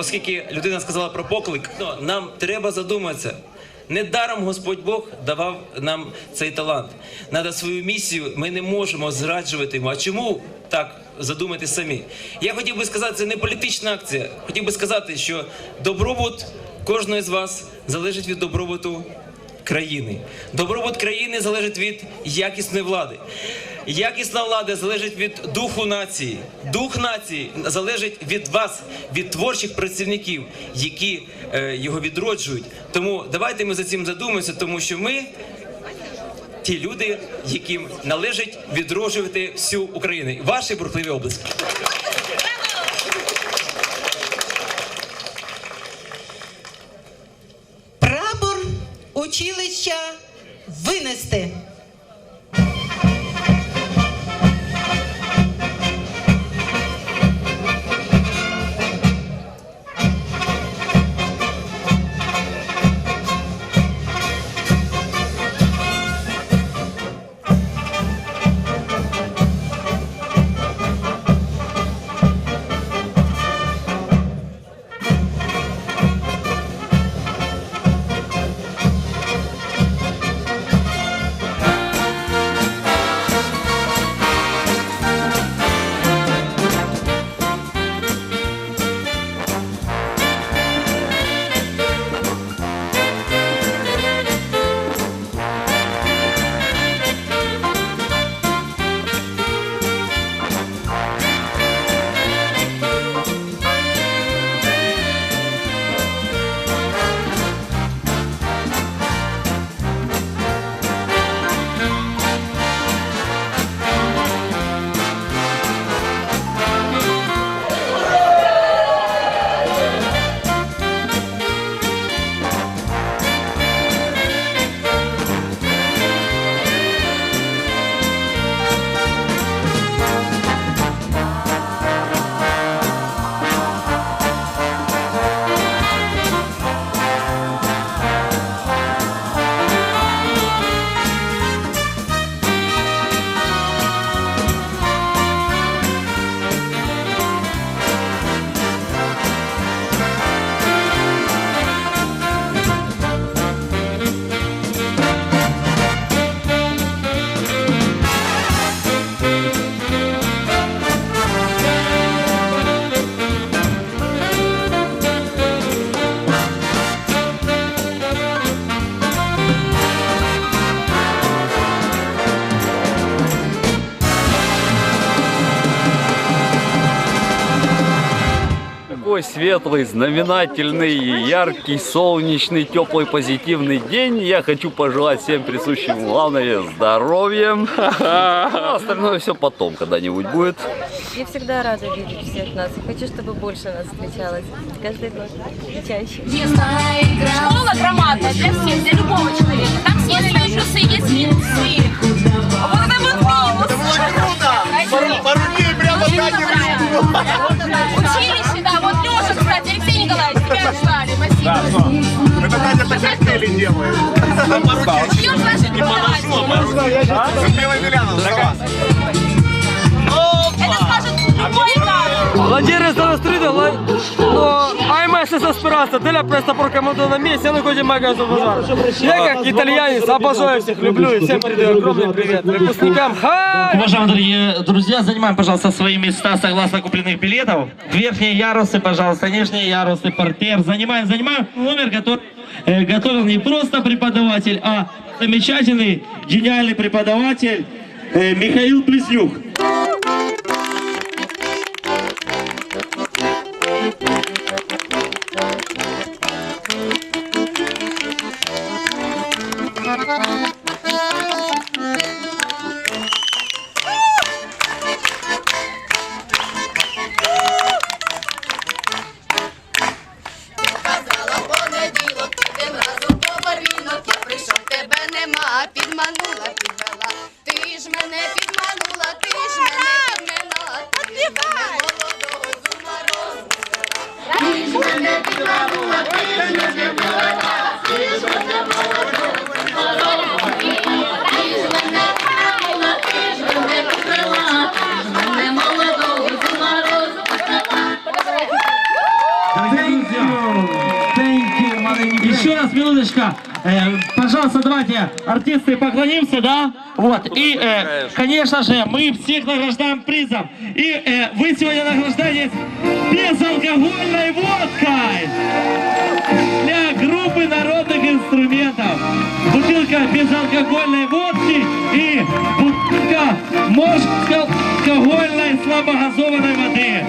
Оскільки людина сказала про поклик, ну, нам треба задуматися. Недаром Господь Бог давав нам цей талант. Надо свою місію ми не можемо зраджувати йому. А чому так задумайтесь самі? Я хотів би сказати, це не політична акція. Хотів би сказати, що добробут кожного з вас залежить від добробуту країни. Добробут країни залежить від якісної влади. Якісна влада залежить від духу нації. Дух нації залежить від вас, від творчих працівників, які е, його відроджують. Тому давайте ми за цим задумаємося, тому що ми ті люди, яким належить відроджувати всю Україну. Ваші бурхливі обласки. Прапор училища винести. Thank you. Такой светлый, знаменательный, яркий, солнечный, теплый, позитивный день. Я хочу пожелать всем присущим главное здоровья. А остальное все потом когда-нибудь будет. Я всегда рада видеть всех нас. Хочу, чтобы больше нас встречалось. Каждый год. И чаще. Школа громадная для всех, для любого человека. Там есть свои плюсы, есть минусы. Вот это вот минус. Пару дней прямо так и так коктейли делает. Ждем наших преподавателей. Людмила Емельяновна, за вас. Наш. Владимир Старострida, но АМС аспиранта для просто прокоманду на месте, я находим магазин базар. Я как итальянец обожаю всех, люблю и всем передаю огромный привет. Выпускникам, хай! Уважаемые дорогие друзья, занимаем, пожалуйста, свои места согласно купленных билетов. Верхние ярусы, пожалуйста, нижние ярусы, портер. Занимаем, занимаем номер, который э, готовил не просто преподаватель, а замечательный, гениальный преподаватель э, Михаил Плеснюк. нема, підманула, підвела. Ти ж мене підманула, ти ж мене підмила. Ти ж мене молодого з ума розвела. Ти ж мене підманула, ти ж мене молода. Ти ж мене молодого з ума розвела. Ти ж мене підманула, ти ж мене підвела. Ти ж мене молодого з ума розвела. Дорогие еще раз, минуточка. Э, пожалуйста, давайте артисты поклонимся, да? Вот. И, э, конечно же, мы всех награждаем призом. И э, вы сегодня награждаетесь безалкогольной водкой для группы народных инструментов. Бутылка безалкогольной водки и бутылка алкогольной слабогазованной воды.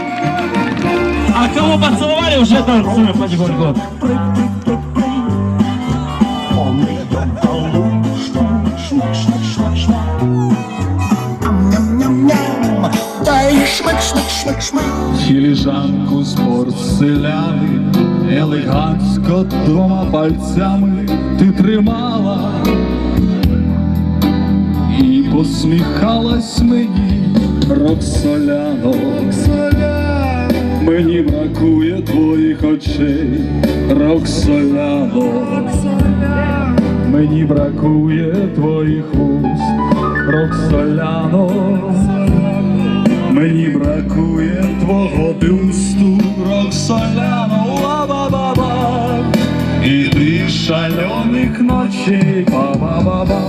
А кого поцеловали, уже танцуем потихоньку. Філіжанку з порцеляни, елегантсько двома пальцями ти тримала і посміхалась мені, Роксоляно. Мені бракує твоїх очей, Роксоляно. Мені бракує твоїх уст, Роксоляно. Мені бракує твого бюсту, Роксоляно, ла-ба-ба-ба І ти шальоних ночей, ба-ба-ба-ба,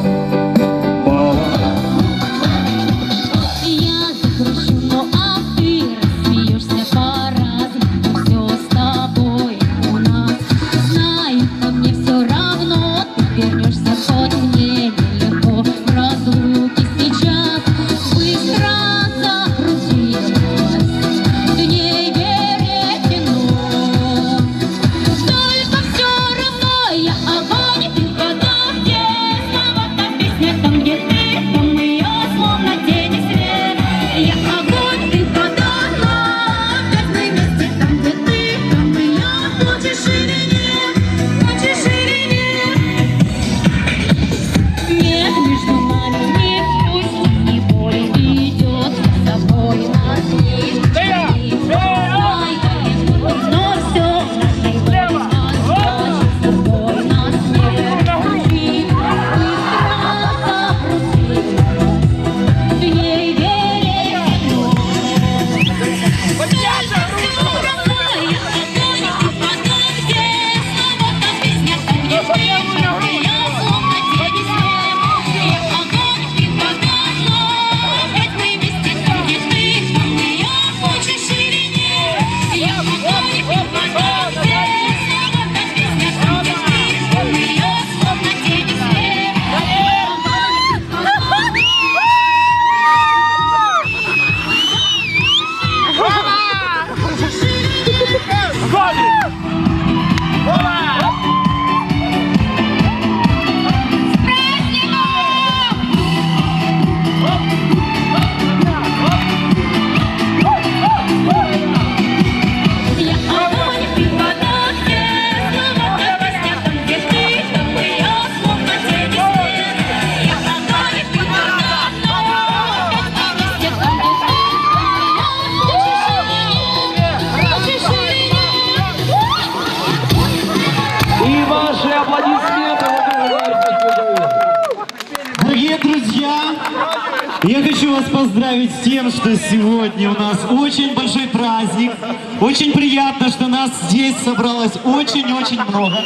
поздравить с тем, что сегодня у нас очень большой праздник. Очень приятно, что нас здесь собралось очень-очень много.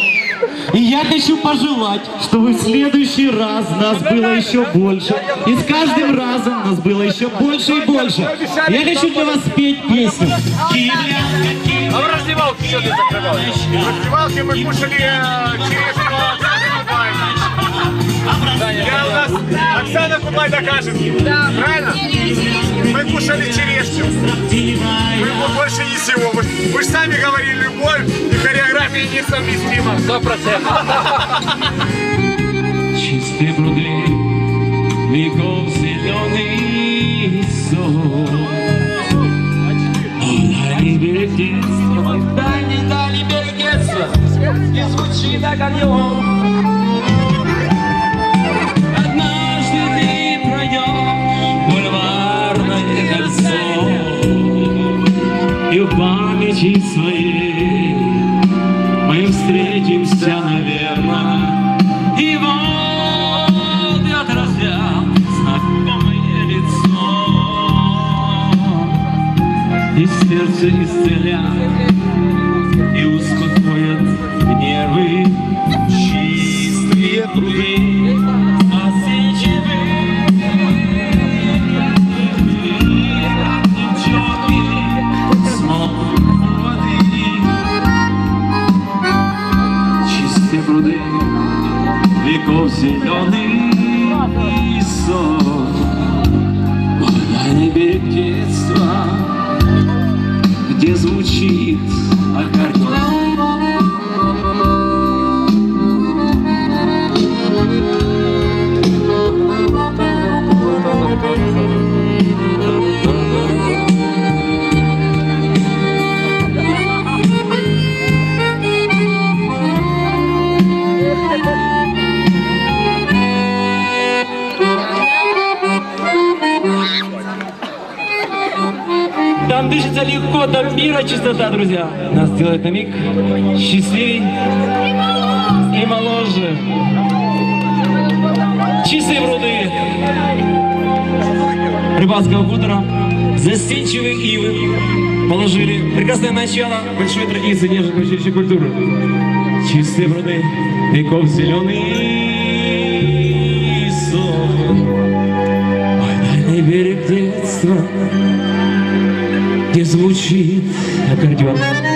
И я хочу пожелать, чтобы в следующий раз нас было еще больше. И с каждым разом нас было еще больше и больше. Я хочу для вас спеть песню. А в раздевалке что ты закрывал? В раздевалке мы кушали э, Кудлай. Я у нас Оксана Кудлай докажет. Правильно? Мы кушали черешню. Мы вот больше ничего. Вы, вы же сами говорили, любовь и хореография несовместима. Сто процентов. Чистые пруды, веков зеленый сон. На небе детства, дальний берег детства, и звучит аккордеон. пути своей Мы встретимся, наверное, и вот и отразя знакомое лицо. И сердце исцеляет, и успокоит нервы, чистые пруды. пруды, веков зеленый сон, Она небе берег детства, где звучит там мира чистота, друзья. Нас делает на миг счастливей и моложе. Чистые пруды рыбацкого хутора, застенчивые ивы положили прекрасное начало большой традиции нежной училища культуры. Чистые пруды, веков зеленый сон. Мой дальний берег детства звучит аккордеон.